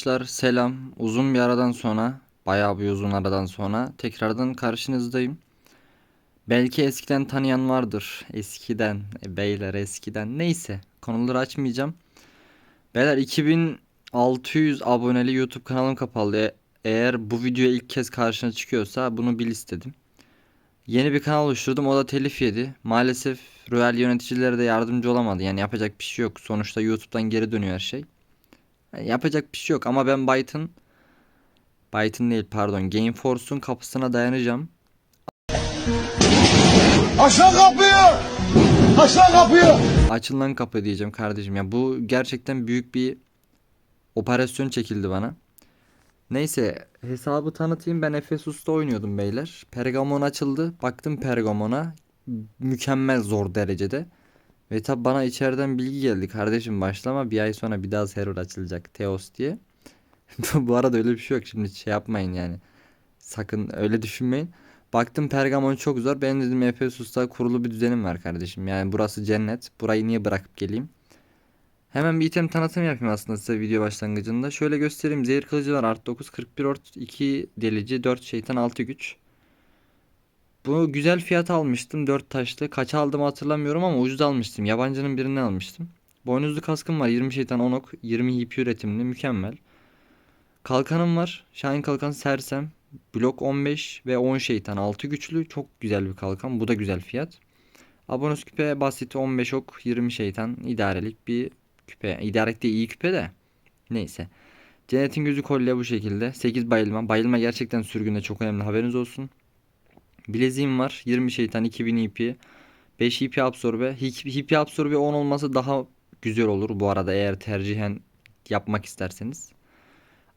Arkadaşlar selam. Uzun bir aradan sonra, bayağı bir uzun aradan sonra tekrardan karşınızdayım. Belki eskiden tanıyan vardır. Eskiden, e, beyler eskiden. Neyse, konuları açmayacağım. Beyler 2600 aboneli YouTube kanalım kapalı. E- Eğer bu video ilk kez karşına çıkıyorsa bunu bil istedim. Yeni bir kanal oluşturdum. O da telif yedi. Maalesef Royal yöneticilere de yardımcı olamadı. Yani yapacak bir şey yok. Sonuçta YouTube'dan geri dönüyor her şey. Yani yapacak bir şey yok ama ben Byte'ın Byte'ın değil pardon Gameforce'un kapısına dayanacağım. Aşağı kapıyı! Aşağı kapıyı! Açılan kapı diyeceğim kardeşim ya bu gerçekten büyük bir operasyon çekildi bana. Neyse hesabı tanıtayım ben Efesus'ta oynuyordum beyler. Pergamon açıldı. Baktım Pergamon'a mükemmel zor derecede. Ve tabi bana içeriden bilgi geldi. Kardeşim başlama bir ay sonra bir daha server açılacak Teos diye. Bu arada öyle bir şey yok şimdi şey yapmayın yani. Sakın öyle düşünmeyin. Baktım Pergamon çok zor. Ben dedim Efesus'ta kurulu bir düzenim var kardeşim. Yani burası cennet. Burayı niye bırakıp geleyim? Hemen bir item tanıtım yapayım aslında size video başlangıcında. Şöyle göstereyim. Zehir kılıcı var. Art 9, 41 ort, 2 delici, 4 şeytan, 6 güç. Bu güzel fiyat almıştım. 4 taşlı. Kaça aldım hatırlamıyorum ama ucuz almıştım. Yabancının birinden almıştım. Boynuzlu kaskım var. 20 şeytan 10 ok. 20 hip üretimli. Mükemmel. Kalkanım var. Şahin kalkan sersem. Blok 15 ve 10 şeytan 6 güçlü. Çok güzel bir kalkan. Bu da güzel fiyat. Abonos küpe basit 15 ok 20 şeytan. idarelik bir küpe. İdarelik de iyi küpe de. Neyse. Cennetin gözü kolye bu şekilde. 8 bayılma. Bayılma gerçekten sürgünde çok önemli. Haberiniz olsun. Bileziğim var. 20 şeytan 2000 IP. 5 IP absorbe. IP absorbe 10 olması daha güzel olur bu arada eğer tercihen yapmak isterseniz.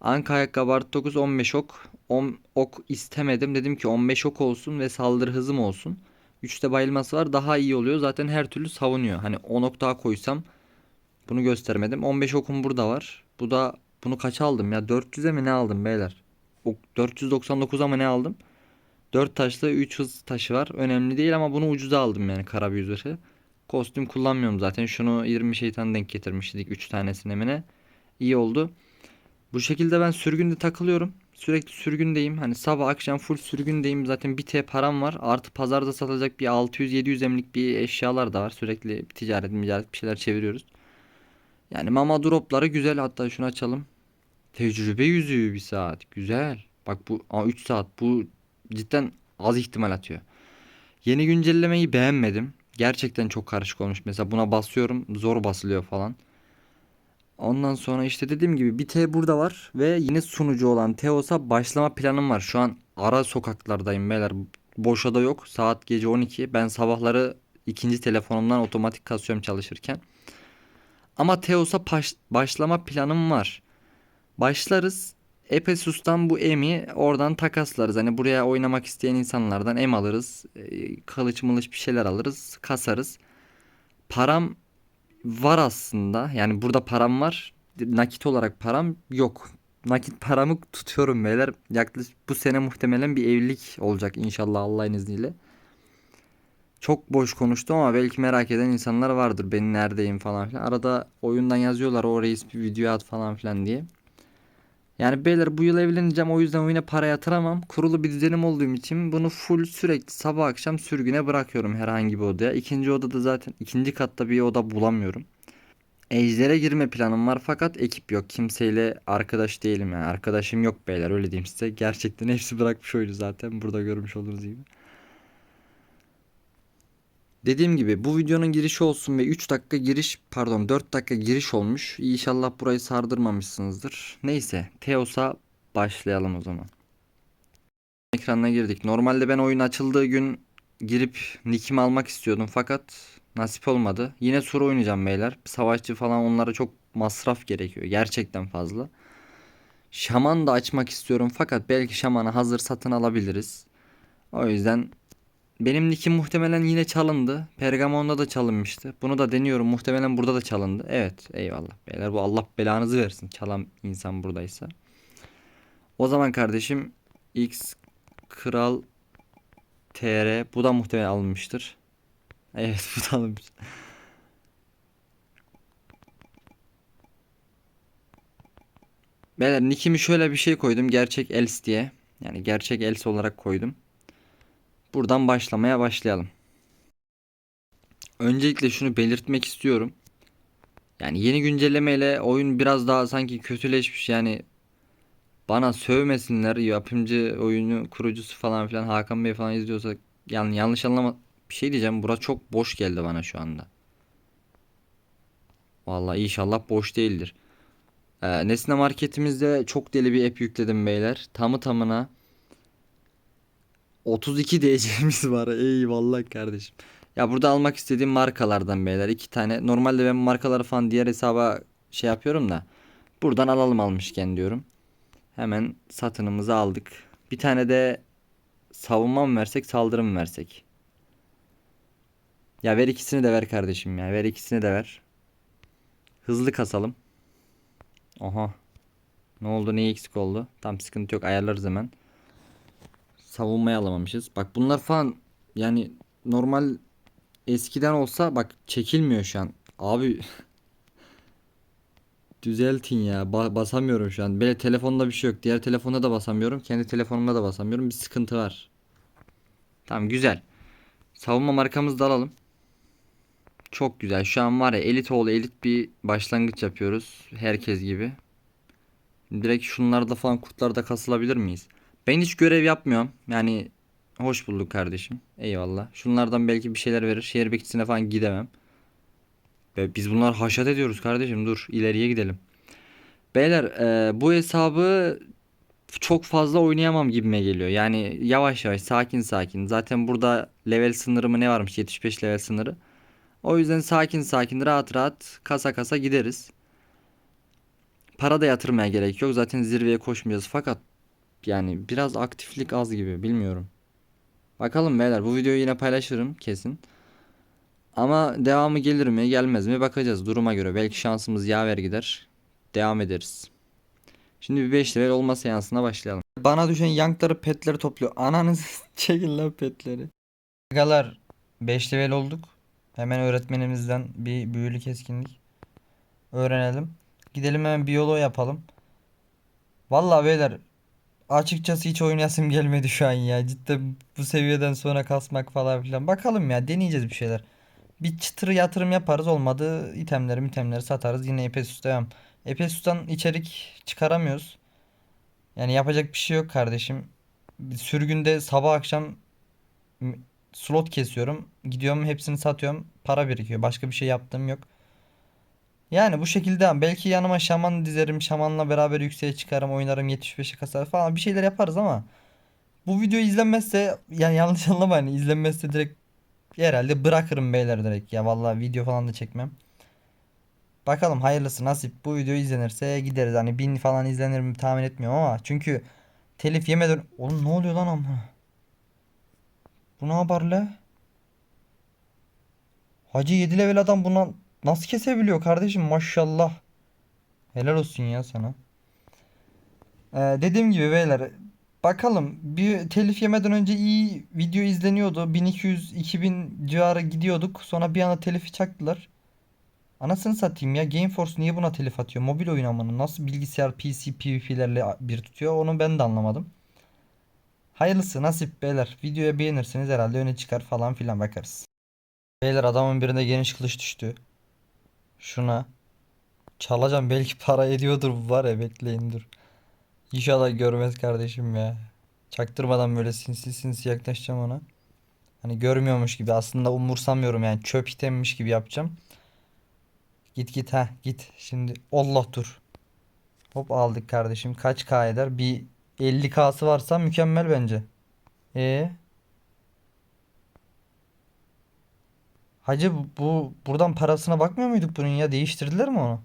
Anka ayakkabı artı 9 15 ok. 10 ok istemedim. Dedim ki 15 ok olsun ve saldırı hızım olsun. 3'te bayılması var. Daha iyi oluyor. Zaten her türlü savunuyor. Hani 10 ok daha koysam bunu göstermedim. 15 okum burada var. Bu da bunu kaça aldım ya? 400'e mi ne aldım beyler? Ok 499'a mı ne aldım? 4 taşlı 3 hız taşı var. Önemli değil ama bunu ucuza aldım yani karabüyü zırhı. Kostüm kullanmıyorum zaten. Şunu 20 şeytan denk getirmiştik 3 tanesine mi? İyi oldu. Bu şekilde ben sürgünde takılıyorum. Sürekli sürgündeyim. Hani sabah akşam full sürgündeyim. Zaten bir T param var. Artı pazarda satılacak bir 600-700 emlik bir eşyalar da var. Sürekli ticaret, ticaret bir şeyler çeviriyoruz. Yani mama dropları güzel. Hatta şunu açalım. Tecrübe yüzüğü bir saat. Güzel. Bak bu 3 saat. Bu cidden az ihtimal atıyor. Yeni güncellemeyi beğenmedim. Gerçekten çok karışık olmuş. Mesela buna basıyorum zor basılıyor falan. Ondan sonra işte dediğim gibi bir T burada var ve yine sunucu olan Teos'a başlama planım var. Şu an ara sokaklardayım beyler. Boşa da yok. Saat gece 12. Ben sabahları ikinci telefonumdan otomatik kasıyorum çalışırken. Ama Teos'a baş, başlama planım var. Başlarız. Epesus'tan bu emi oradan takaslarız. Hani buraya oynamak isteyen insanlardan em alırız. E, Kılıç mılıç bir şeyler alırız. Kasarız. Param var aslında. Yani burada param var. Nakit olarak param yok. Nakit paramı tutuyorum beyler. Yaklaşık bu sene muhtemelen bir evlilik olacak inşallah Allah'ın izniyle. Çok boş konuştum ama belki merak eden insanlar vardır. Ben neredeyim falan filan. Arada oyundan yazıyorlar o reis bir video at falan filan diye. Yani beyler bu yıl evleneceğim o yüzden oyuna para yatıramam. Kurulu bir düzenim olduğum için bunu full sürekli sabah akşam sürgüne bırakıyorum herhangi bir odaya. İkinci odada zaten ikinci katta bir oda bulamıyorum. Ejder'e girme planım var fakat ekip yok. Kimseyle arkadaş değilim yani. Arkadaşım yok beyler öyle diyeyim size. Gerçekten hepsi bırakmış oyunu zaten. Burada görmüş olduğunuz gibi. Dediğim gibi bu videonun girişi olsun ve 3 dakika giriş pardon 4 dakika giriş olmuş. İnşallah burayı sardırmamışsınızdır. Neyse Teos'a başlayalım o zaman. Ekranına girdik. Normalde ben oyun açıldığı gün girip nickimi almak istiyordum fakat nasip olmadı. Yine sur oynayacağım beyler. Savaşçı falan onlara çok masraf gerekiyor. Gerçekten fazla. Şaman da açmak istiyorum fakat belki şamanı hazır satın alabiliriz. O yüzden benim nickim muhtemelen yine çalındı. Pergamon'da da çalınmıştı. Bunu da deniyorum. Muhtemelen burada da çalındı. Evet eyvallah. Beyler bu Allah belanızı versin. Çalan insan buradaysa. O zaman kardeşim X Kral TR bu da muhtemelen alınmıştır. Evet bu da alınmış. Beyler nickimi şöyle bir şey koydum. Gerçek Els diye. Yani gerçek Els olarak koydum. Buradan başlamaya başlayalım. Öncelikle şunu belirtmek istiyorum. Yani yeni güncellemeyle oyun biraz daha sanki kötüleşmiş. Yani bana sövmesinler. Yapımcı, oyunu kurucusu falan filan Hakan Bey falan izliyorsa yani yanlış anlama bir şey diyeceğim. Bura çok boş geldi bana şu anda. Vallahi inşallah boş değildir. Ee, Nesne marketimizde çok deli bir app yükledim beyler. Tamı tamına 32 DC'miz var. Eyvallah kardeşim. Ya burada almak istediğim markalardan beyler. iki tane. Normalde ben markaları falan diğer hesaba şey yapıyorum da. Buradan alalım almışken diyorum. Hemen satınımızı aldık. Bir tane de savunma mı versek saldırı mı versek? Ya ver ikisini de ver kardeşim ya. Ver ikisini de ver. Hızlı kasalım. Aha. Ne oldu? Ne eksik oldu? Tam sıkıntı yok. Ayarlarız hemen. Savunmayı alamamışız. Bak bunlar falan yani normal eskiden olsa bak çekilmiyor şu an. Abi düzeltin ya. Ba- basamıyorum şu an. Böyle telefonda bir şey yok. Diğer telefonda da basamıyorum. Kendi telefonumda da basamıyorum. Bir sıkıntı var. Tamam güzel. Savunma markamızı da alalım. Çok güzel. Şu an var ya elit oğlu elit bir başlangıç yapıyoruz. Herkes gibi. Direkt şunlarda falan kurtlarda kasılabilir miyiz? Ben hiç görev yapmıyorum. Yani hoş bulduk kardeşim. Eyvallah. Şunlardan belki bir şeyler verir. Şehir bekçisine falan gidemem. Ve biz bunlar haşat ediyoruz kardeşim. Dur ileriye gidelim. Beyler e, bu hesabı çok fazla oynayamam gibime geliyor. Yani yavaş yavaş sakin sakin. Zaten burada level sınırı mı ne varmış? 75 level sınırı. O yüzden sakin sakin rahat rahat kasa kasa gideriz. Para da yatırmaya gerek yok. Zaten zirveye koşmayacağız. Fakat yani biraz aktiflik az gibi bilmiyorum. Bakalım beyler bu videoyu yine paylaşırım kesin. Ama devamı gelir mi gelmez mi bakacağız duruma göre. Belki şansımız yaver gider. Devam ederiz. Şimdi bir 5 level olma seansına başlayalım. Bana düşen yankları petleri topluyor. Ananız çekin lan petleri. Agalar 5 level olduk. Hemen öğretmenimizden bir büyülü keskinlik öğrenelim. Gidelim hemen biyolo yapalım. Vallahi beyler açıkçası hiç oynayasım gelmedi şu an ya. Cidden bu seviyeden sonra kasmak falan filan. Bakalım ya deneyeceğiz bir şeyler. Bir çıtır yatırım yaparız olmadı itemleri itemleri satarız yine Epesus devam. Epesus'tan içerik çıkaramıyoruz. Yani yapacak bir şey yok kardeşim. Sürgünde sabah akşam slot kesiyorum. Gidiyorum hepsini satıyorum. Para birikiyor. Başka bir şey yaptığım yok. Yani bu şekilde belki yanıma şaman dizerim. Şamanla beraber yükseğe çıkarım. Oynarım 75'e kasar falan. Bir şeyler yaparız ama bu video izlenmezse yani yanlış anlama hani izlenmezse direkt herhalde bırakırım beyler direkt ya. Vallahi video falan da çekmem. Bakalım hayırlısı nasip. Bu video izlenirse gideriz. Hani bin falan izlenir mi tahmin etmiyorum ama çünkü telif yemeden oğlum ne oluyor lan ama? Bu ne haber la? Hacı 7 level adam buna nasıl kesebiliyor kardeşim maşallah. Helal olsun ya sana. Ee, dediğim gibi beyler bakalım bir telif yemeden önce iyi video izleniyordu. 1200-2000 civarı gidiyorduk. Sonra bir anda telifi çaktılar. Anasını satayım ya Gameforce niye buna telif atıyor? Mobil oyun amanın nasıl bilgisayar PC PvP'lerle bir tutuyor onu ben de anlamadım. Hayırlısı nasip beyler. Videoya beğenirseniz herhalde öne çıkar falan filan bakarız. Beyler adamın birine geniş kılıç düştü. Şuna. Çalacağım belki para ediyordur bu var ya bekleyin dur. İnşallah görmez kardeşim ya. Çaktırmadan böyle sinsi sinsi yaklaşacağım ona. Hani görmüyormuş gibi aslında umursamıyorum yani çöp itemmiş gibi yapacağım. Git git ha git. Şimdi Allah dur. Hop aldık kardeşim. Kaç K eder? Bir 50K'sı varsa mükemmel bence. E Hacı bu, bu buradan parasına bakmıyor muyduk bunun ya? Değiştirdiler mi onu?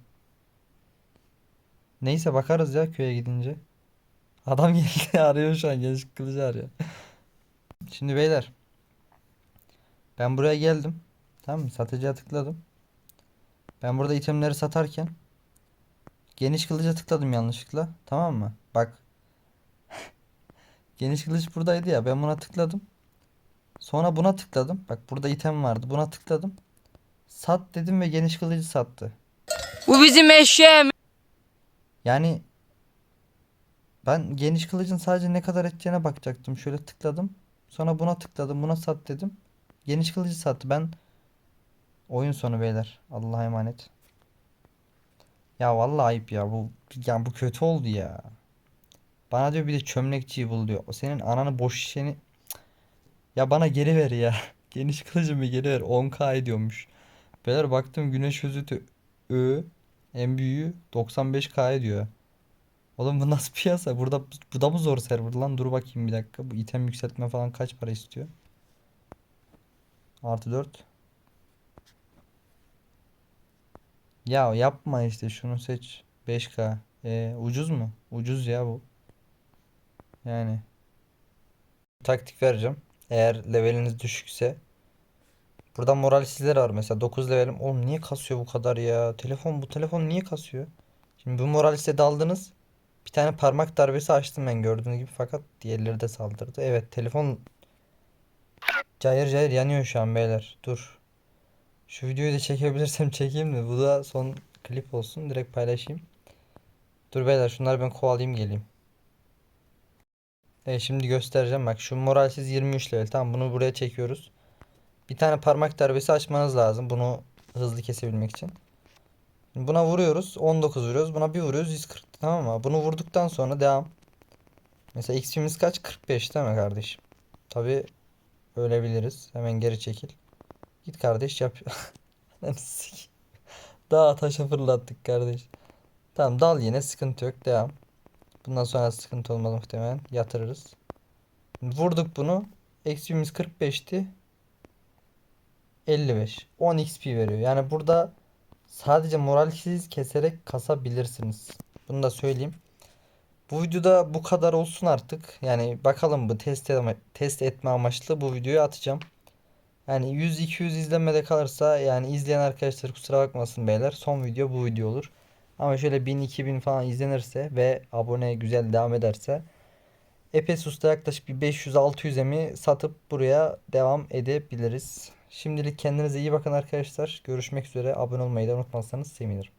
Neyse bakarız ya köye gidince. Adam geldi arıyor şu an genç kılıcı arıyor. Şimdi beyler. Ben buraya geldim. Tamam mı? Satıcıya tıkladım. Ben burada itemleri satarken geniş kılıca tıkladım yanlışlıkla. Tamam mı? Bak. Geniş kılıç buradaydı ya. Ben buna tıkladım. Sonra buna tıkladım. Bak burada item vardı. Buna tıkladım. Sat dedim ve geniş kılıcı sattı. Bu bizim eşeğimiz. Yani Ben geniş kılıcın sadece ne kadar edeceğine bakacaktım. Şöyle tıkladım. Sonra buna tıkladım. Buna sat dedim. Geniş kılıcı sattı. Ben oyun sonu beyler. Allah'a emanet. Ya vallahi ayıp ya. Bu ya bu kötü oldu ya. Bana diyor bir de çömlekçiyi bul diyor. O senin ananı boş şişeni ya bana geri ver ya. Geniş kılıcımı geri ver. 10k ediyormuş. Beyler baktım güneş özütü Ö en büyüğü 95k ediyor. Oğlum bu nasıl piyasa? Burada bu da mı zor server lan? Dur bakayım bir dakika. Bu item yükseltme falan kaç para istiyor? Artı 4. Ya yapma işte şunu seç. 5k. E, ucuz mu? Ucuz ya bu. Yani. Taktik vereceğim. Eğer leveliniz düşükse. Burada moralsizler var mesela 9 levelim. Oğlum niye kasıyor bu kadar ya? Telefon bu telefon niye kasıyor? Şimdi bu moraliste daldınız. Bir tane parmak darbesi açtım ben gördüğünüz gibi fakat diğerleri de saldırdı. Evet telefon cayır cayır yanıyor şu an beyler. Dur. Şu videoyu da çekebilirsem çekeyim mi? Bu da son klip olsun. Direkt paylaşayım. Dur beyler şunları ben kovalayayım geleyim. Evet şimdi göstereceğim. Bak şu moralsiz 23 level. Tamam bunu buraya çekiyoruz. Bir tane parmak darbesi açmanız lazım. Bunu hızlı kesebilmek için. Buna vuruyoruz. 19 vuruyoruz. Buna bir vuruyoruz. 140. Tamam mı? Bunu vurduktan sonra devam. Mesela XP'miz kaç? 45 değil mi kardeşim? Tabi ölebiliriz. Hemen geri çekil. Git kardeş yap. Daha taşa fırlattık kardeş. Tamam dal yine sıkıntı yok. Devam. Bundan sonra sıkıntı olmaz muhtemelen. Yatırırız. Vurduk bunu. XP'miz 45'ti. 55. 10 XP veriyor. Yani burada sadece moralsiz keserek kasabilirsiniz. Bunu da söyleyeyim. Bu videoda bu kadar olsun artık. Yani bakalım bu test etme, test etme amaçlı bu videoyu atacağım. Yani 100-200 izlenmede kalırsa yani izleyen arkadaşlar kusura bakmasın beyler. Son video bu video olur. Ama şöyle 1000-2000 falan izlenirse ve abone güzel devam ederse Epesus'ta yaklaşık bir 500-600'e mi satıp buraya devam edebiliriz. Şimdilik kendinize iyi bakın arkadaşlar. Görüşmek üzere. Abone olmayı da unutmazsanız sevinirim.